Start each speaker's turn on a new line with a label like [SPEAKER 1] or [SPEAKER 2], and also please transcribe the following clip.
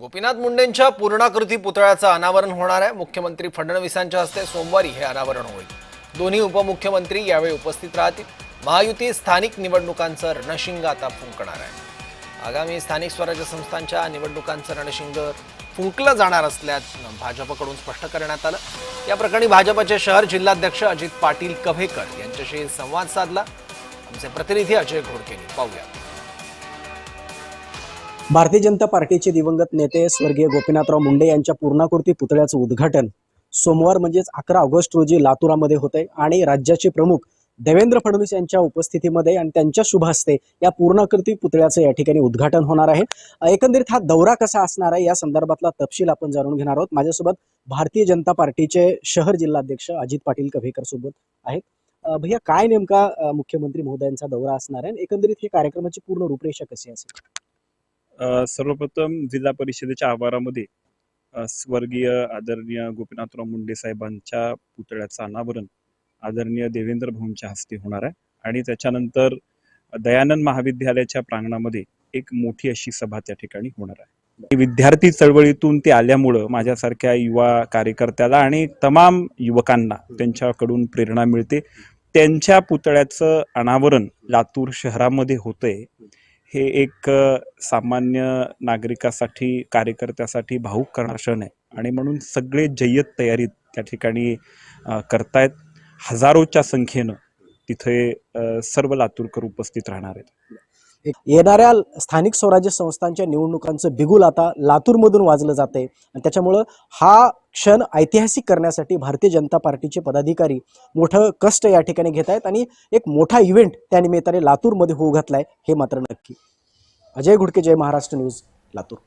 [SPEAKER 1] गोपीनाथ मुंडेंच्या पूर्णाकृती पुतळ्याचं अनावरण होणार आहे. मुख्यमंत्री फडणवीसांच्या हस्ते सोमवारी हे अनावरण होईल. दोन्ही उपमुख्यमंत्री यावेळी उपस्थित राहतील. महायुती स्थानिक निवडणुकांचं रणशिंग आता फुंकणार आहे. आगामी स्थानिक स्वराज्य संस्थांच्या निवडणुकांचं रणशिंग फुंकलं जाणार असल्याचं भाजपकडून स्पष्ट करण्यात आलं. या प्रकरणी भाजपचे शहर जिल्हाध्यक्ष अजित पाटील कव्हेकर यांच्याशी संवाद साधला. आमचे प्रतिनिधी अजय घोडकेनी. पाहूया.
[SPEAKER 2] भारतीय जनता पार्टीचे दिवंगत नेते स्वर्गीय गोपीनाथराव मुंडे यांच्या पूर्णाकृती पुतळ्याचं उद्घाटन सोमवार म्हणजेच अकरा ऑगस्ट रोजी लातूरामध्ये होते आणि राज्याचे प्रमुख देवेंद्र फडणवीस यांच्या उपस्थितीमध्ये आणि त्यांच्या शुभ हस्ते या पूर्णाकृती पुतळ्याचं या ठिकाणी उद्घाटन होणार आहे. एकंदरीत हा दौरा कसा असणार आहे या संदर्भातला तपशील आपण जाणून घेणार आहोत. माझ्यासोबत भारतीय जनता पार्टीचे शहर जिल्हाध्यक्ष अजित पाटील कव्हेकर सोबत आहेत. भैया काय नेमका मुख्यमंत्री महोदयांचा दौरा असणार आहे? आणि एकंदरीत हे कार्यक्रमाची पूर्ण रूपरेषा कशी असेल?
[SPEAKER 3] सर्वप्रथम जिल्हा परिषदेच्या आवारामध्ये स्वर्गीय आदरणीय गोपीनाथराव मुंडे साहेबांच्या पुतळ्याचं अनावरण आदरणीय देवेंद्र भाऊंच्या हस्ते होणार आहे. आणि त्याच्यानंतर दयानंद महाविद्यालयाच्या प्रांगणामध्ये एक मोठी अशी सभा त्या ठिकाणी होणार आहे. विद्यार्थी चळवळीतून ते आल्यामुळं माझ्यासारख्या युवा कार्यकर्त्याला आणि तमाम युवकांना त्यांच्याकडून प्रेरणा मिळते. त्यांच्या पुतळ्याचं अनावरण लातूर शहरामध्ये होतंय. हे एक सामान्य नागरिकासाठी कार्यकर्त्यासाठी भाऊक करणार क्षण आहे. आणि म्हणून सगळे जय्यत तयारीत त्या ठिकाणी करतायत. हजारोच्या संख्येनं तिथे सर्व लातूरकर उपस्थित राहणार आहेत.
[SPEAKER 2] येणाऱ्या स्थानिक स्वराज्य संस्थांच्या निवडणुकांचं बिगुल आता लातूरमधून वाजलं जाते आणि त्याच्यामुळं हा क्षण ऐतिहासिक करण्यासाठी भारतीय जनता पार्टीचे पदाधिकारी मोठं कष्ट या ठिकाणी घेत आहेत आणि एक मोठा इव्हेंट त्या निमित्ताने लातूरमध्ये होऊ घातलाय हे मात्र नक्की. अजय घुडके जय महाराष्ट्र न्यूज लातूर.